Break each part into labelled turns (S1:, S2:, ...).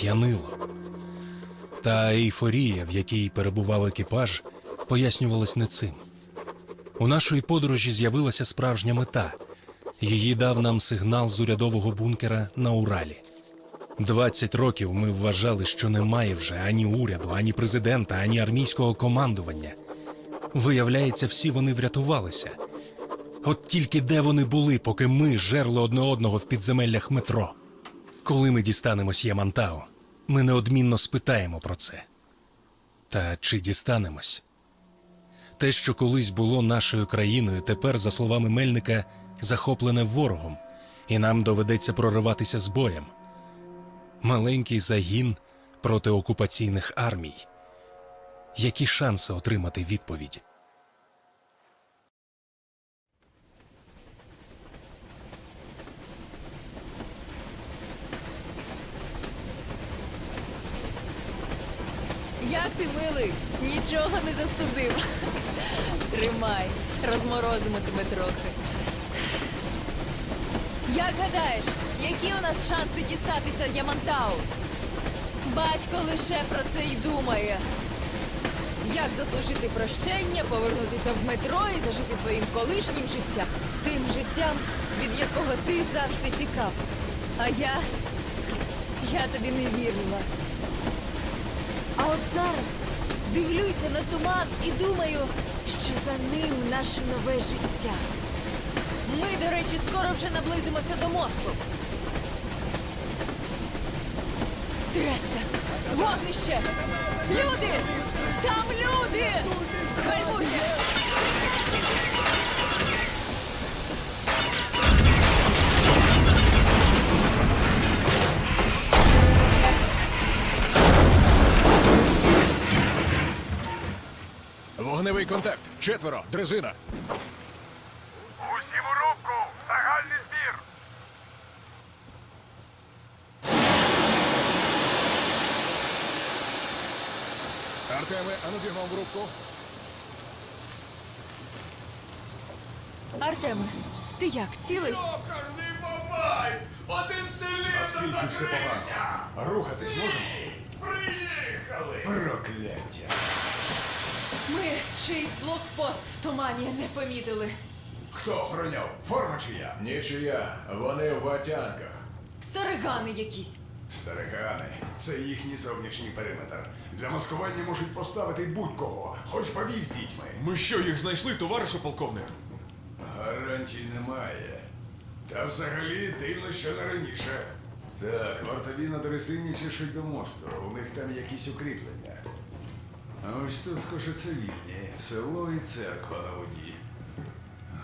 S1: п'янило. Та ейфорія, в якій перебував екіпаж, пояснювалась не цим. У нашої подорожі з'явилася справжня мета. Її дав нам сигнал з урядового бункера на Уралі. 20 років ми вважали, що немає вже ані уряду, ані президента, ані армійського командування. Виявляється, всі вони врятувалися. От тільки де вони були, поки ми жерли одне одного в підземеллях метро. Коли ми дістанемось Ямантау, ми неодмінно спитаємо про це. Та чи дістанемось? Те, що колись було нашою країною, тепер, за словами Мельника, захоплене ворогом, і нам доведеться прориватися з боєм. Маленький загін проти окупаційних армій. Які шанси отримати відповідь?
S2: Як ти милий? Нічого не застудив. Тримай, розморозимо тебе трохи. Як гадаєш, які у нас шанси дістатися Ямантау? Батько лише про це й думає. Як заслужити прощення, повернутися в метро і зажити своїм колишнім життям, тим життям, від якого ти завжди тікав. А я. я тобі не вірила. От зараз дивлюся на туман і думаю, що за ним наше нове життя. Ми, до речі, скоро вже наблизимося до мосту. Трясся! Вогнище! Люди! Там люди! Гальмуйте!
S3: Вогневий контакт. Четверо. Дрезина.
S4: Усім у рубку! Загальний збір!
S3: Артеме, ану бігом в рубку.
S2: Артеме, ти як, цілий?
S4: Йокарний бабай! Один циліндр
S5: Наскільки все погано? Рухатись можемо?
S4: Приїхали!
S5: Прокляття.
S2: Ми чийсь блокпост в тумані не помітили.
S5: Хто охороняв? Форма чия?
S3: Нічия. Вони в ватянках.
S2: Старигани якісь.
S5: Старигани. Це їхній зовнішній периметр. Для маскування можуть поставити будь-кого, хоч бабів з дітьми.
S6: Ми що, їх знайшли, товаришу полковник?
S5: Гарантій немає. Та взагалі дивно, що не раніше. Так, вартові на дресині чешуть до мосту. У них там якісь укріплення. А ось тут скаже цивільні. Село і церква на воді.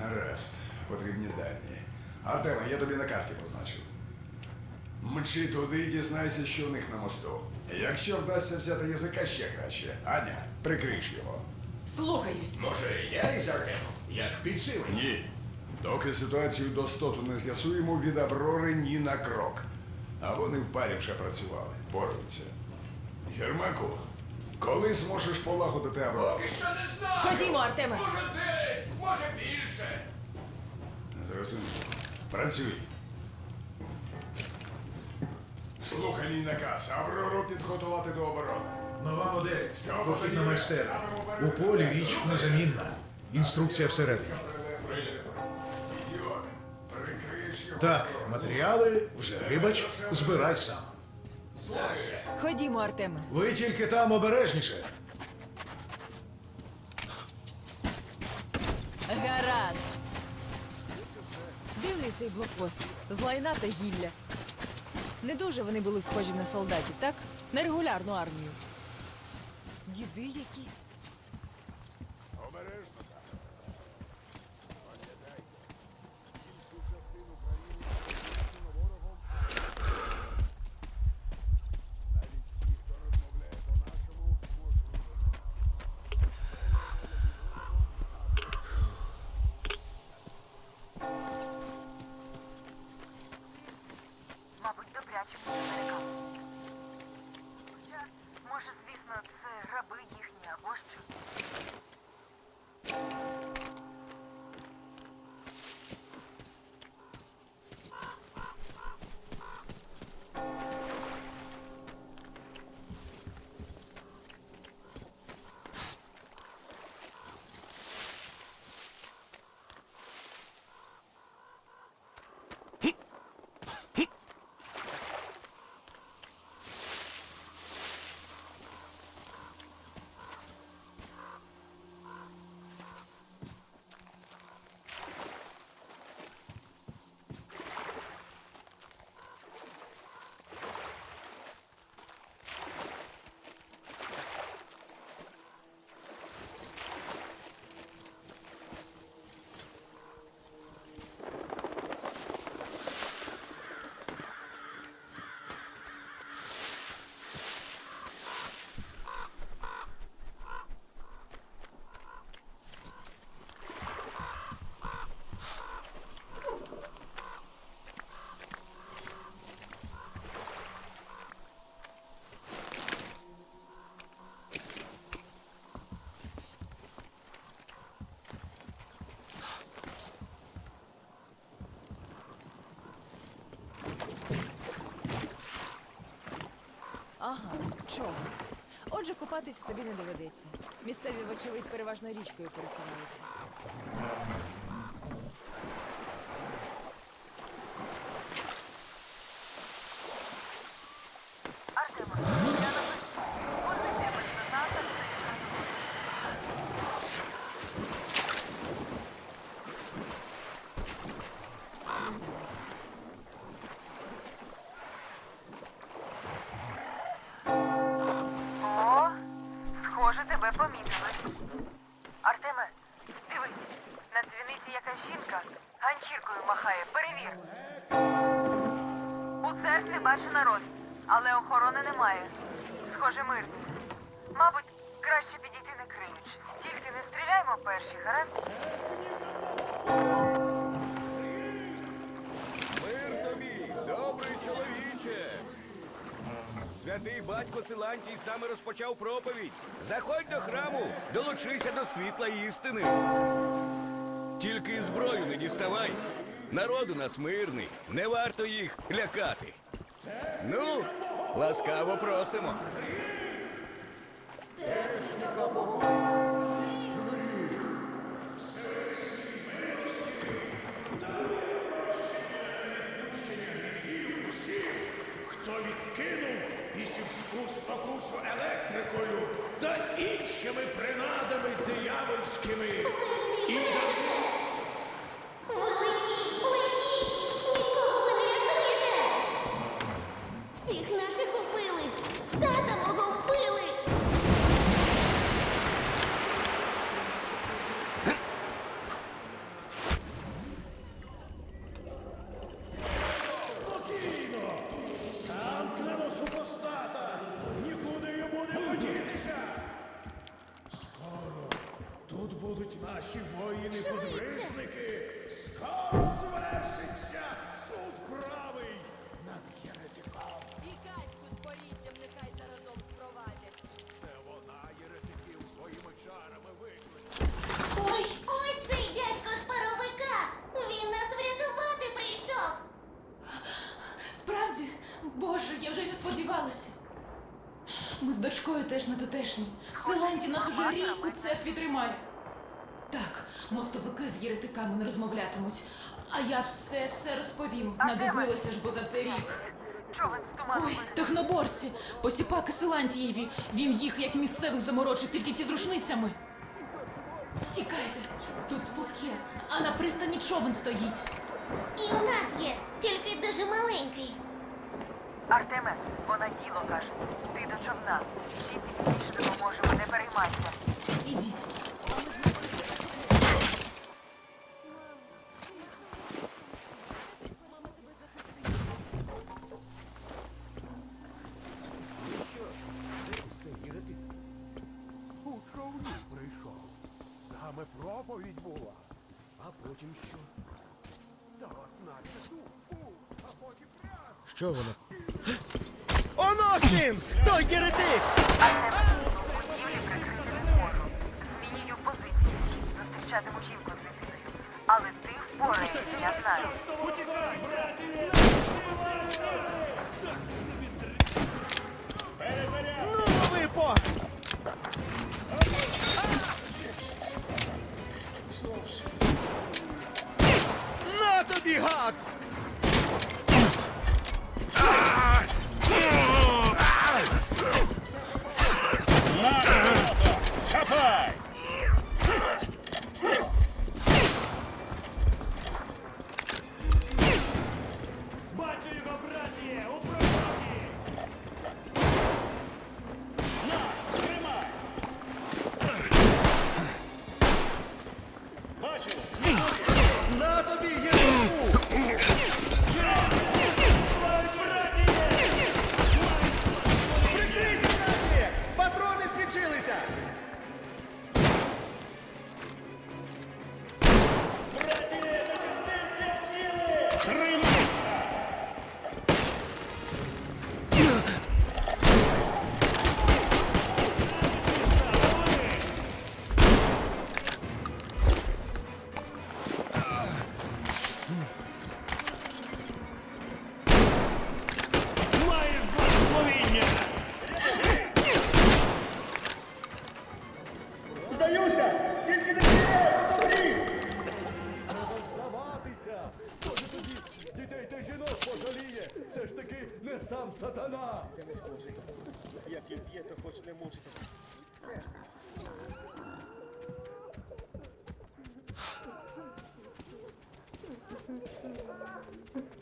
S5: Гаразд, потрібні дані. Артема, я тобі на карті позначив. Мчи туди і дізнайся, що у них на мосту. Якщо вдасться взяти язика ще краще. Аня, прикриш його.
S2: Слухаюсь.
S5: Може, я із Артемом? Як підсилення? Ні. Доки ситуацію до стоту не з'ясуємо, від Аврори ні на крок. А вони в парі вже працювали, борються. Єрмаку, коли зможеш полагодити Аврору?
S4: Що не знаю!
S2: Ходімо, Артеме.
S4: Може день, може більше!
S5: Зрозумів. Працюй. Слухай мій наказ. Аврору підготувати до оборони.
S7: Нова модель. Похідна майстерня. У полі річ незамінна. Інструкція всередині.
S5: Ідіот, прикриєш його.
S7: Так, матеріали вже вибач, збирай сам.
S2: Ходімо, Артеме.
S7: Ви тільки там обережніше.
S2: Гаразд. Дивний цей блокпост. З лайна та гілля. Не дуже вони були схожі на солдатів, так? На регулярну армію. Діди якісь. Човен. Отже, купатися тобі не доведеться. Місцеві, вочевидь, переважно річкою пересуваються.
S8: Перші, гаразд?
S9: Мир тобі, добрий чоловіче. Святий батько Силантій саме розпочав проповідь. Заходь до храму, долучися до світла істини. Тільки зброю не діставай. Народ у нас мирний, не варто їх лякати. Ну, ласкаво просимо.
S7: Електрикою та іншими принадами диявольськими. І
S10: сподівалася. Ми з дочкою теж не тутешні. Силанті нас уже рік у церкві тримає. Так, мостовики з єретиками не розмовлятимуть. А я все все розповім. Надивилася ж бо за цей рік. Ой, техноборці, посіпаки Силантієві. Він їх як місцевих заморочив, тільки ці з рушницями. Тікайте, тут спуск є, а на пристані човен стоїть.
S11: І у нас є, тільки дуже маленький.
S8: Артеме, вона діло каже. Ти до човна. Жінці пізніше допоможемо, не переймайся.
S10: Ідіть.
S7: У човні прийшов. Саме проповідь була. А потім що? А потім прямо.
S9: Що воно?
S6: Оно ж він! Той єретик!
S8: Будівлі прикрити не. Змінюю позицію. Зустрічатиму жінку з дитиною. Але ти впораєшся, я знаю.
S6: Ну, Тримай! все ж таки не сам сатана. Я не схожий. Як і б'є, то хоч не мучити. Thank you.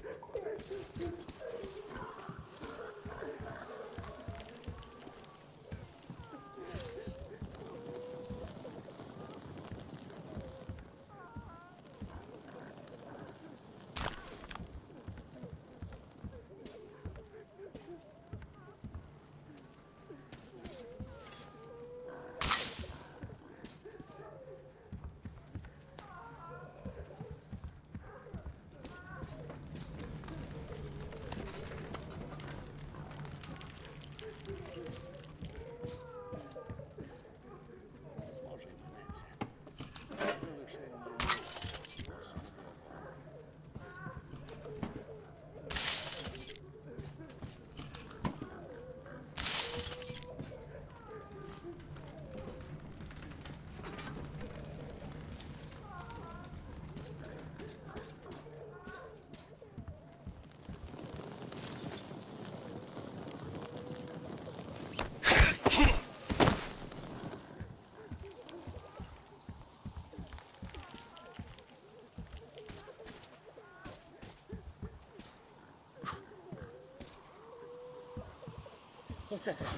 S6: Оце так.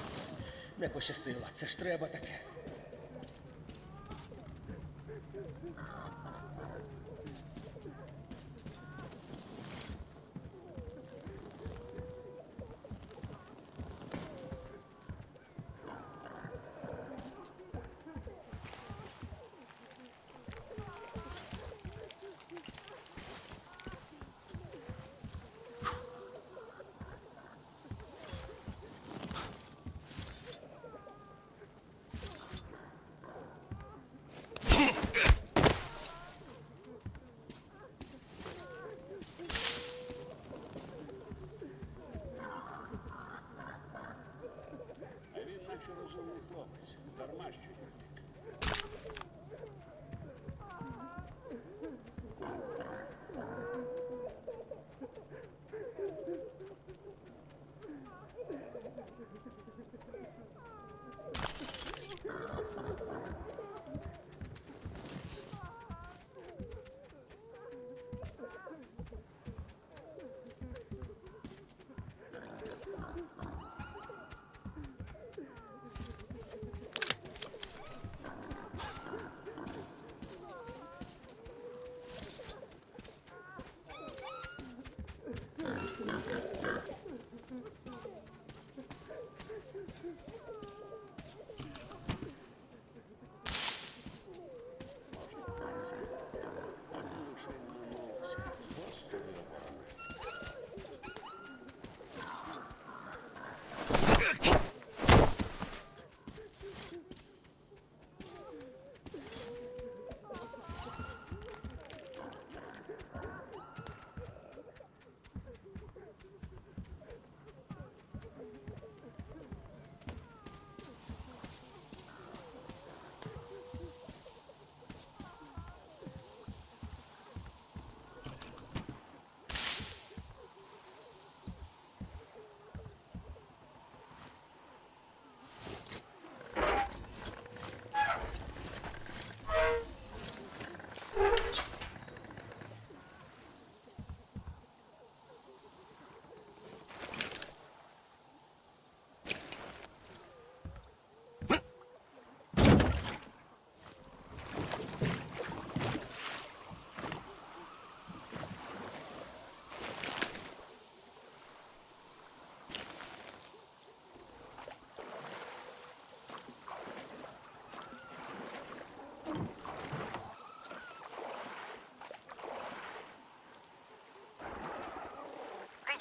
S6: Не пощастило. Це ж треба таке.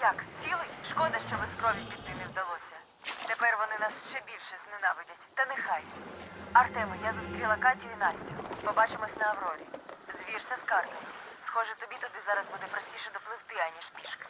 S2: Як? Цілий? Шкода, що без крові піти не вдалося. Тепер вони нас ще більше зненавидять. Та нехай. Артеме, я зустріла Катю і Настю. Побачимось на Аврорі. Звірся з картою. Схоже, тобі туди зараз буде простіше допливти, аніж пішки.